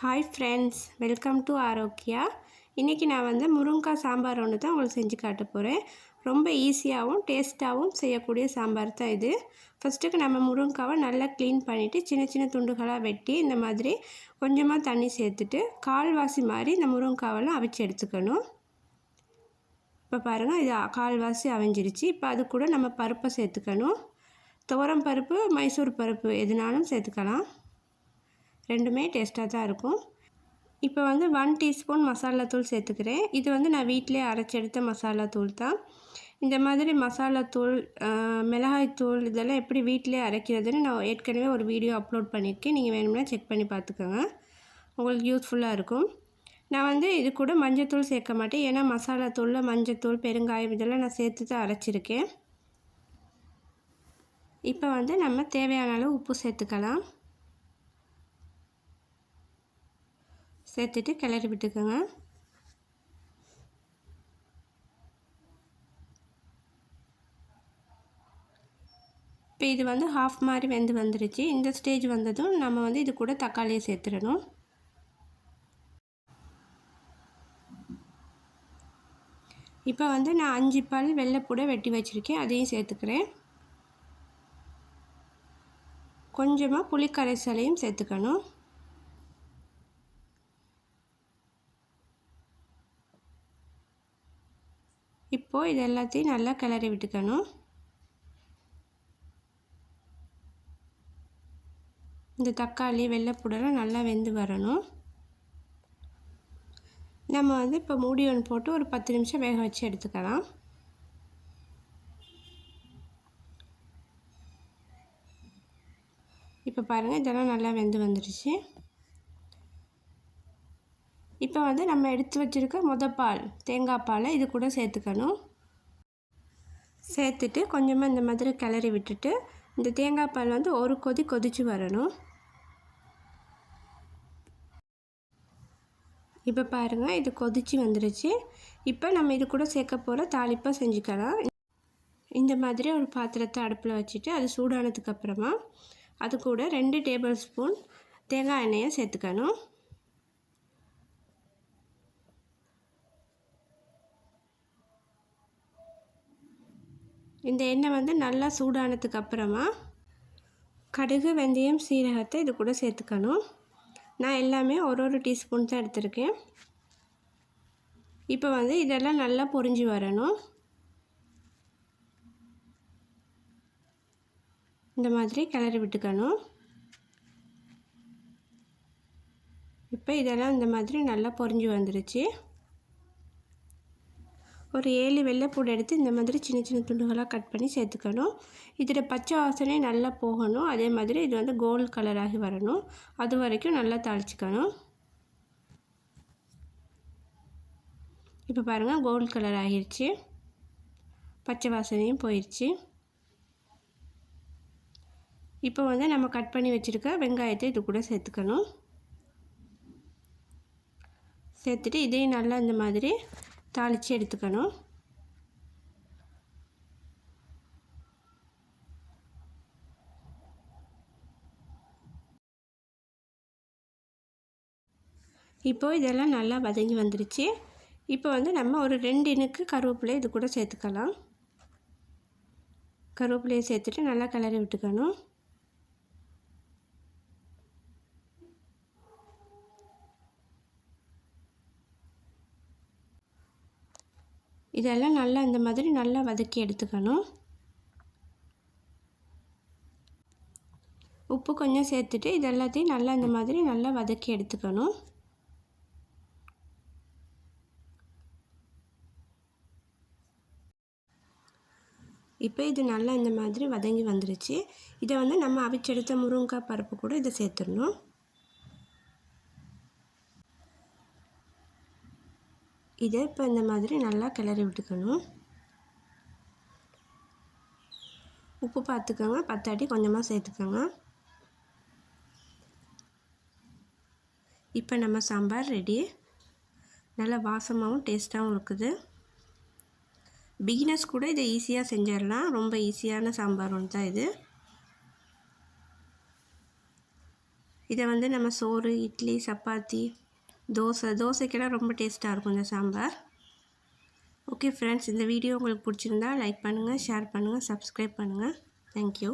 Hi friends welcome to Arokkiya இன்றைக்கி நான் வந்து முருங்கைக்காய் சாம்பார் ஒன்று தான் உங்களுக்கு செஞ்சு காட்ட போகிறேன் ரொம்ப ஈஸியாகவும் டேஸ்ட்டாகவும் செய்யக்கூடிய சாம்பார் தான் இது. ஃபஸ்ட்டுக்கு நம்ம முருங்கைக்காவை நல்லா க்ளீன் பண்ணிவிட்டு சின்ன சின்ன துண்டுகளாக வெட்டி இந்த மாதிரி கொஞ்சமாக தண்ணி சேர்த்துட்டு கால்வாசி மாதிரி இந்த முருங்கைக்காவெல்லாம் அவிச்சு எடுத்துக்கணும். இப்போ பாருங்கள் இது கால்வாசி அவிஞ்சிருச்சு. இப்போ அது கூட நம்ம பருப்பை சேர்த்துக்கணும். துவரம் பருப்பு மைசூர் பருப்பு எதுனாலும் சேர்த்துக்கலாம். ரெண்டுமே டேஸ்ட்டாக தான் இருக்கும். இப்போ வந்து ஒன் டீஸ்பூன் மசாலா தூள் சேர்த்துக்கிறேன். இது வந்து நான் வீட்டிலே அரைச்செடுத்த மசாலா தூள் தான். இந்த மாதிரி மசாலா தூள் மிளகாய் தூள் இதெல்லாம் எப்படி வீட்டிலே அரைக்கிறதுன்னு நான் ஏற்கனவே ஒரு வீடியோ அப்லோட் பண்ணியிருக்கேன். நீங்கள் வேணும்னா செக் பண்ணி பார்த்துக்கோங்க. உங்களுக்கு யூஸ்ஃபுல்லாக இருக்கும். நான் வந்து இது கூட மஞ்சத்தூள் சேர்க்க மாட்டேன். ஏன்னா மசாலா தூளில் மஞ்சத்தூள் பெருங்காயம் இதெல்லாம் நான் சேர்த்து தான் அரைச்சிருக்கேன். இப்போ வந்து நம்ம தேவையான அளவு உப்பு சேர்த்துக்கலாம். சேர்த்துட்டு கிளறி விட்டுக்கோங்க. இப்போ இது வந்து ஹாஃப் மாதிரி வெந்து வந்துருச்சு. இந்த ஸ்டேஜ் வந்ததும் நம்ம வந்து இது கூட தக்காளியை சேர்த்துடணும். இப்போ வந்து நான் அஞ்சு பல் வெள்ளைப்பூட வெட்டி வச்சுருக்கேன். அதையும் சேர்த்துக்கிறேன். கொஞ்சமாக புளிக்கரைசலையும் சேர்த்துக்கணும். இப்போது இது எல்லாத்தையும் நல்லா கிளறி விட்டுக்கணும். இந்த தக்காளி வெள்ளைப்பூடெல்லாம் நல்லா வெந்து வரணும். நம்ம வந்து இப்போ மூடி ஒன்று போட்டு ஒரு பத்து நிமிஷம் வேக வச்சு எடுத்துக்கலாம். இப்போ பாருங்கள் இதெல்லாம் நல்லா வெந்து வந்துடுச்சு இப்போ வந்து நம்ம எடுத்து வச்சுருக்க முத பால் தேங்காய் பாலை இது கூட சேர்த்துக்கணும். சேர்த்துட்டு கொஞ்சமாக இந்த மாதிரி கிளறி விட்டுட்டு இந்த தேங்காய் பால் வந்து ஒரு கொதி கொதித்து வரணும். இப்போ பாருங்கள் இது கொதித்து வந்துடுச்சு இப்போ நம்ம இது கூட சேர்க்க போகிற தாளிப்பாக செஞ்சுக்கலாம். இந்த மாதிரி ஒரு பாத்திரத்தை அடுப்பில் வச்சுட்டு அது சூடானதுக்கப்புறமா அது கூட ரெண்டு டேபிள் ஸ்பூன் தேங்காய் எண்ணெயை சேர்த்துக்கணும். இந்த எண்ணெய் வந்து நல்லா சூடானதுக்கு அப்புறமா கடுகு வெந்தயம் சீரகத்தை இது கூட சேர்த்துக்கணும். நான் எல்லாமே ஒரு ஒரு டீஸ்பூன் தான் எடுத்திருக்கேன். இப்போ வந்து இதெல்லாம் நல்லா பொரிஞ்சு வரணும். இந்த மாதிரி கிளறி விட்டுக்கணும். இப்போ இதெல்லாம் இந்த மாதிரி நல்லா பொரிஞ்சு வந்துருச்சு. ஒரு ஏழு வெள்ளைப்பூடு எடுத்து இந்த மாதிரி சின்ன சின்ன துண்டுகளாக கட் பண்ணி சேர்த்துக்கணும். இதில் பச்சை வாசனை நல்லா போகணும். அதே மாதிரி இது வந்து கோல்டு கலராகி வரணும். அது வரைக்கும் நல்லா தாளிச்சிக்கணும். இப்போ பாருங்கள் கோல்டு கலர் ஆகிருச்சு. பச்சை வாசனையும் போயிடுச்சு இப்போ வந்து நம்ம கட் பண்ணி வச்சுருக்க வெங்காயத்தை இது கூட சேர்த்துக்கணும். சேர்த்துட்டு இதையும் நல்லா இந்த மாதிரி தாளித்து எடுத்துக்கணும். இப்போது இதெல்லாம் நல்லா வதங்கி வந்துருச்சு. இப்போ வந்து நம்ம ஒரு ரெண்டு இனுக்கு கருவேப்பிலை இது கூட சேர்த்துக்கலாம். கருவேப்பிலையை சேர்த்துட்டு நல்லா கிளறி விட்டுக்கணும். இதெல்லாம் நல்லா இந்த மாதிரி நல்லா வதக்கி எடுத்துக்கணும். உப்பு கொஞ்சம் சேர்த்துட்டு இது எல்லாத்தையும் நல்லா இந்த மாதிரி நல்லா வதக்கி எடுத்துக்கணும். இப்போ இது நல்லா இந்த மாதிரி வதங்கி வந்துருச்சு. இதை வந்து நம்ம அவிச்செடுத்த முருங்கைக்காய் பருப்பு கூட இதை சேர்த்துடணும். இதை இப்போ இந்த மாதிரி நல்லா கிளறி விட்டுக்கணும். உப்பு பார்த்துக்கோங்க பத்தாட்டி கொஞ்சமாக சேர்த்துக்கோங்க. இப்போ நம்ம சாம்பார் ரெடி. நல்லா வாசமாகவும் டேஸ்ட்டாகவும் இருக்குது. பிகினர்ஸ் கூட இதை ஈஸியாக செஞ்சிடலாம். ரொம்ப ஈஸியான சாம்பார் ஒன்று தான் இது. இதை வந்து நம்ம சோறு இட்லி சப்பாத்தி தோசை தோசைக்கெல்லாம் ரொம்ப டேஸ்ட்டாக இருக்கும் இந்த சாம்பார். ஓகே ஃப்ரெண்ட்ஸ் இந்த வீடியோ உங்களுக்கு பிடிச்சிருந்தா லைக் பண்ணுங்கள் ஷேர் பண்ணுங்கள் சப்ஸ்கிரைப் பண்ணுங்கள் தேங்க்யூ